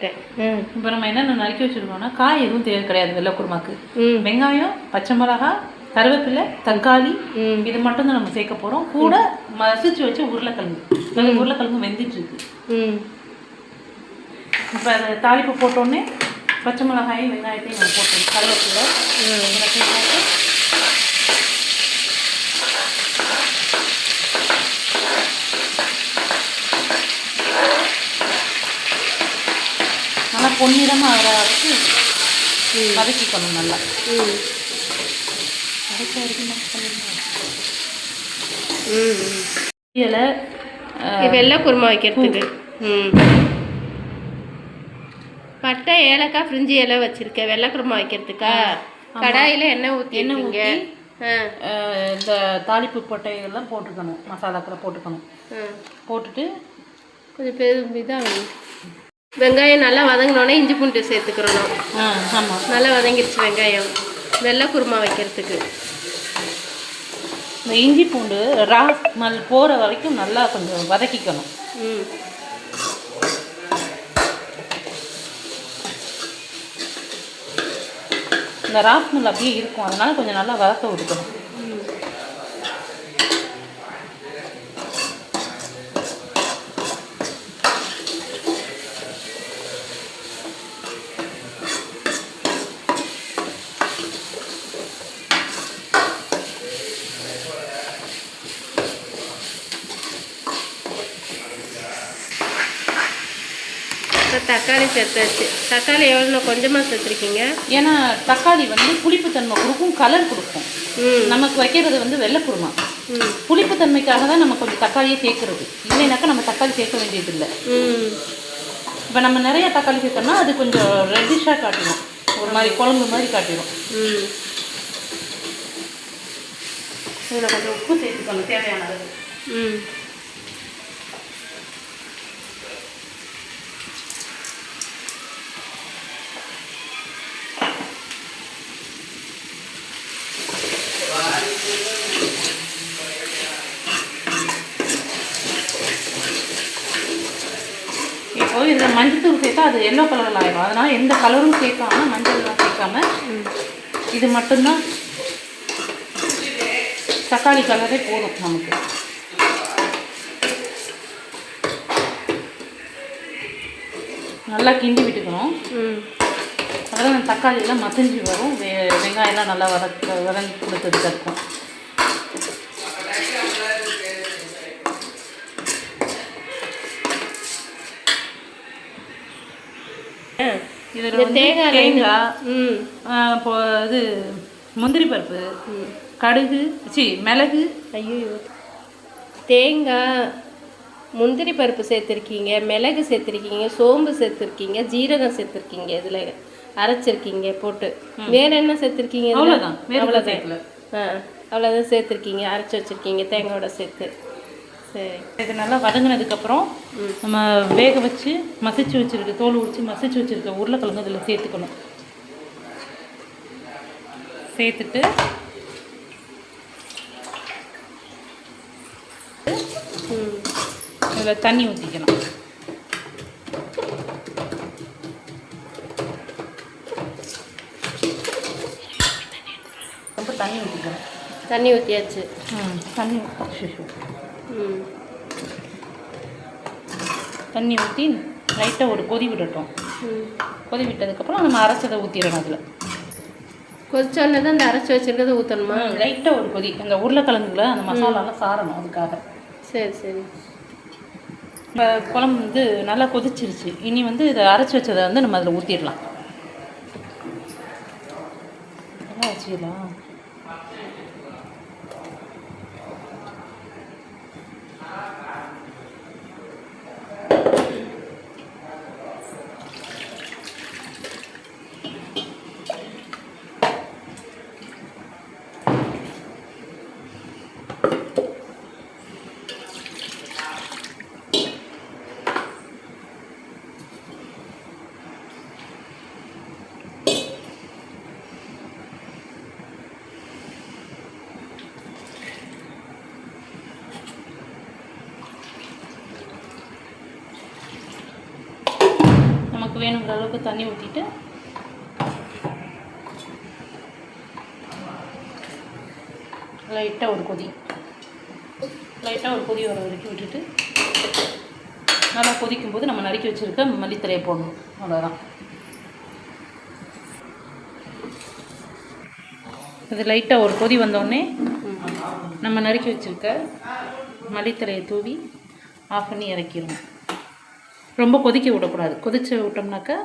இப்போ நம்ம என்னென்ன நறுக்கி வச்சுருக்கோம்னா காய் எதுவும் தேவை கிடையாது வெள்ளை குருமாக்கு. வெங்காயம் பச்சை மிளகா கருவேப்பிலை தக்காளி இது மட்டும் தான் நம்ம சேர்க்க போகிறோம் கூட மசிச்சு வச்ச உருளைக்கிழங்கு. உருளைக்கிழங்கு வெந்துட்டு இருக்கு. இப்போ அதை தாளிப்பு போட்டோடனே பச்சை மிளகாயும் வெங்காயத்தையும் நம்ம போட்டோம் கருவேப்பிலை பொன்னிறமாக ஆகிற வரைக்கும் வதக்கிக்கணும் நல்லா. இலை வெள்ளை குருமா வைக்கிறதுக்கு. ம். பட்டை ஏலக்காய் ஃப்ரிஞ்சி இலை வச்சிருக்கேன் வெள்ளை குருமா வைக்கிறதுக்கா? கடாயில் எண்ணெய் ஊற்றி எண்ணெய் அஹ், இந்த தாளிப்பு கொட்டைகள்லாம் போட்டுக்கணும். மசாலாக்களை போட்டுக்கணும். போட்டுட்டு கொஞ்சம் பெரு இதாக வெங்காயம் நல்லா வதங்கினோடனே இஞ்சி பூண்டு சேர்த்துக்கிறணும். ஆ ஆமாம் நல்லா வதங்கிடுச்சு வெங்காயம். வெள்ளை குருமா வைக்கிறதுக்கு. இந்த இஞ்சி பூண்டு ரா ஸ்மெல் போகிற வரைக்கும் நல்லா கொஞ்சம் வதக்கிக்கணும். ம். இந்த ரா ஸ்மெல் அப்படியே இருக்கும். அதனால கொஞ்சம் நல்லா வதக்க விட்டுக்கணும். இப்போ தக்காளி சேர்த்தாச்சு. தக்காளி எவ்வளோ கொஞ்சமாக சேர்த்துருக்கீங்க? ஏன்னா தக்காளி வந்து புளிப்புத்தன்மை கொடுக்கும் கலர் கொடுக்கும். நமக்கு வைக்கிறது வந்து வெள்ளை குருமா. ம். புளிப்புத்தன்மைக்காக தான் நம்ம கொஞ்சம் தக்காளியே சேர்க்கறது. இல்லைனாக்கா நம்ம தக்காளி சேர்க்க வேண்டியதில்லை. ம். இப்போ நம்ம நிறைய தக்காளி சேர்த்தோம்னா அது கொஞ்சம் ரெட்டிஷாக காட்டிடும் ஒரு மாதிரி குழம்பு மாதிரி காட்டிடும் இதில் கொஞ்சம் உப்பு சேர்த்துக்கணும் தேவையான அளவு ம். இப்போ இதில் மஞ்சத்தூள் சேர்த்தா அது எல்லோ கலரில் ஆயிடும் அதனால் எந்த கலரும் சேர்க்காம மஞ்சள்லாம் சேர்க்காம இது மட்டும்தான் தக்காளி கலரே போதும் நமக்கு. நல்லா கிண்டி விட்டுக்கணும். ம் அதான் தக்காளி எல்லாம் மசிஞ்சு வரும். வெ வெங்காயம்லாம் நல்லா வதக்க வதங்கி கொடுத்துட்டு இருக்கும் ஆ இதில் தேங்காய் தேங்காய் இது முந்திரி பருப்பு கடுகு சி மிளகு. ஐயோ தேங்காய் முந்திரி பருப்பு சேர்த்துருக்கீங்க மிளகு சேர்த்துருக்கீங்க சோம்பு சேர்த்துருக்கீங்க ஜீரகம் சேர்த்துருக்கீங்க இதில் அரைச்சிருக்கீங்க போட்டு. வேற என்ன சேர்த்துருக்கீங்க? அவ்வளோதான். அவ்வளோதான். ஆ அவ்வளோதான் சேர்த்துருக்கீங்க அரைச்சி வச்சுருக்கீங்க தேங்காயோட சேர்த்து. சரி இது நல்லா வதங்கினதுக்கப்புறம். நம்ம வேக வச்சு மசிச்சு வச்சிருக்க தோல் உரிச்சு மசிச்சு வச்சிருக்க உருளைக்கிழங்கு இதில் சேர்த்துக்கணும். சேர்த்துட்டு இதில் தண்ணி ஊற்றிக்கணும் ரொம்ப தண்ணி ஊற்றிக்கணும் தண்ணி ஊற்றியாச்சு ம். தண்ணி தண்ணி ஊற்றி லைட்டாக ஒரு கொதி விடட்டும். ம் கொதி விட்டதுக்கப்புறம் நம்ம அரைச்சதை ஊற்றிடணும் அதில். கொதிச்சோடனே தான் இந்த அரைச்சி வச்சிருக்கிறத ஊற்றணுமா லைட்டாக ஒரு கொதி. அந்த உருளைக்கிழங்குல அந்த மசாலாலாம் சாரணும் அதுக்காக. சரி சரி. இப்போ குழம்பு வந்து நல்லா கொதிச்சிருச்சு. இனி வந்து இதை அரைச்சி வச்சதை வந்து நம்ம அதில் ஊற்றிடலாம் நல்லா வச்சுக்கலாம் நமக்கு வேணுங்கிற அளவுக்கு தண்ணி ஊற்றிட்டு லைட்டாக ஒரு கொதி. லைட்டாக ஒரு கொதி வர வரைக்கும் விட்டுட்டு நல்லா கொதிக்கும் போது நம்ம நறுக்கி வச்சுருக்க மல்லித்தலையை போடணும். அவ்வளோதான் இது லைட்டாக ஒரு கொதி வந்தோடனே நம்ம நறுக்கி வச்சுருக்க மல்லித்தலையை தூவி ஆஃப் பண்ணி இறக்கிடுவோம் ரொம்ப கொதிக்க விடக்கூடாது. கொதிச்சு விட்டோம்னாக்கா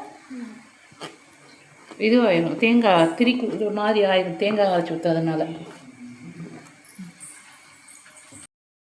இதுவாயிடும் தேங்காய் திரிக்கு ஒரு மாதிரி ஆயிடும் தேங்காய் அரைச்சி ஊற்றுறதுனால